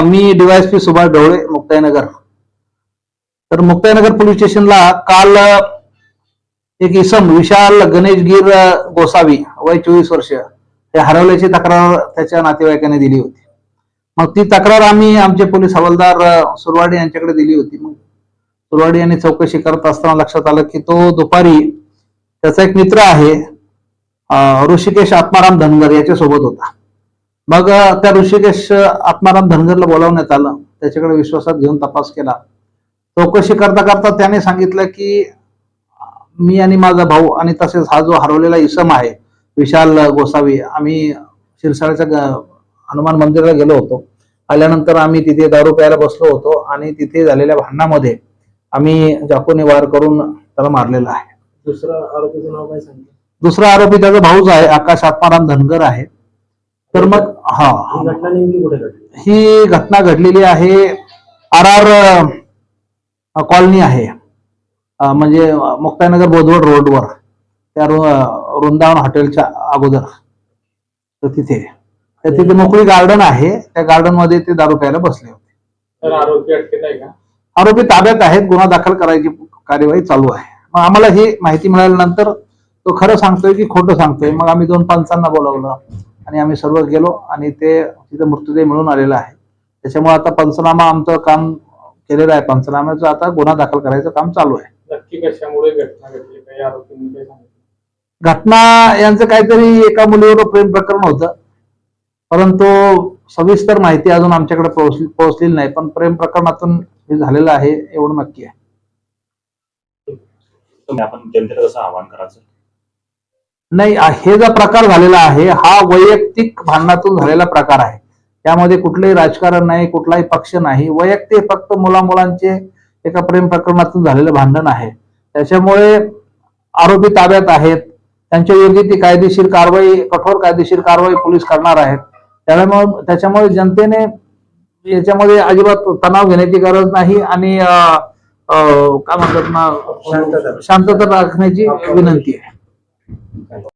अ, मी डीवायएसपी सुभाष ढवळे मुक्ताईनगर. तर मुक्ताईनगर पोलीस स्टेशनला काल एक इसम विशाल गणेशगीर गोसावी वय चोवीस वर्ष हे हरवल्याची तक्रार त्याच्या नातेवाईकाने दिली होती. मग ती तक्रार आम्ही आमचे पोलीस हवालदार सुरवाडे सुरवाडी यांच्याकडे दिली होती. मग सुरवाडी यांनी चौकशी करत असताना लक्षात आलं की तो दुपारी त्याचा एक मित्र आहे ऋषिकेश आत्माराम धनगर याच्यासोबत होता. मग त्या ऋषिकेश आत्माराम धनगरला बोलावण्यात आलं. त्याच्याकडे विश्वासात घेऊन तपास केला. चौकशी करता करता त्याने सांगितलं की मी आणि माझा भाऊ आणि तसेच हा जो हरवलेला इसम आहे विशाल गोसावी आम्ही शिरसाळ्याच्या हनुमान मंदिराला गेलो होतो. आल्यानंतर आम्ही तिथे दारू प्यायला बसलो होतो आणि तिथे झालेल्या भांडणामध्ये आम्ही चाकूने वार करून त्याला मारलेला आहे. दुसरा आरोपीचं नाव काय सांगितलं? दुसरा आरोपी त्याचा भाऊच आहे आकाश आत्माराम धनगर आहे. तर मग हा. ही घटना नेमकी कुठे घडली? ही घटना घडलेली आहे आर आर कॉलनी आहे. अ, म्हणजे मुक्ताईनगर बोधवड रोडवर त्या रो- वृंदावन हॉटेलच्या अगोदर. तर तिथे. तर तिथे मोकळी गार्डन आहे. त्या गार्डनमध्ये ते दारू प्यायला बसले होते. तर आरोपी अटकेत आहे का? आरोपी ताब्यात आहेत. गुन्हा दाखल करायची कार्यवाही चालू आहे. मग आम्हाला ही माहिती मिळाल्यानंतर तो खरं सांगतोय की खोटं सांगतोय. मग आम्ही दोन पंचांना बोलावलं. आणि आम्ही सर्व गेलो आणि ते तिथे मृतदेह मिळून आलेला आहे. त्याच्यामुळे आता पंचनामा आमचं काम केलेलं आहे. पंचनाम्याचं आता गुन्हा दाखल करायचं काम चालू आहे. नक्की कशामुळे घटना घडली? काही आरोपींनी काय सांगितलं? घटना यांचं काहीतरी एका मुलीवर प्रेम प्रकरण होतं. परंतु सविस्तर माहिती अजून आमच्याकडे पोहोचली पोहोचलेली नाही. पण प्रेम प्रकरणातून हे झालेलं आहे एवढं नक्की आहे. आपण जनतेला कसं आवाहन करायचं? नाही हे जो प्रकार झालेला आहे हा वैयक्तिक भांडणातून झालेला प्रकार आहे. त्यामध्ये कुठलंही राजकारण नाही कुठलाही पक्ष नाही. वैयक्तिक फक्त मुला मुलांचे एका प्रेम प्रकरणातून झालेलं भांडण आहे. त्याच्यामुळे आरोपी ताब्यात आहेत. त्यांच्या योग्य ती कायदेशीर कारवाई कठोर कायदेशीर कारवाई पोलीस करणार आहेत. त्यामुळे त्याच्यामुळे जनतेने याच्यामध्ये अजिबात तणाव घेण्याची गरज नाही आणि काय म्हणतात ना. शांतता. राखण्याची विनंती आहे.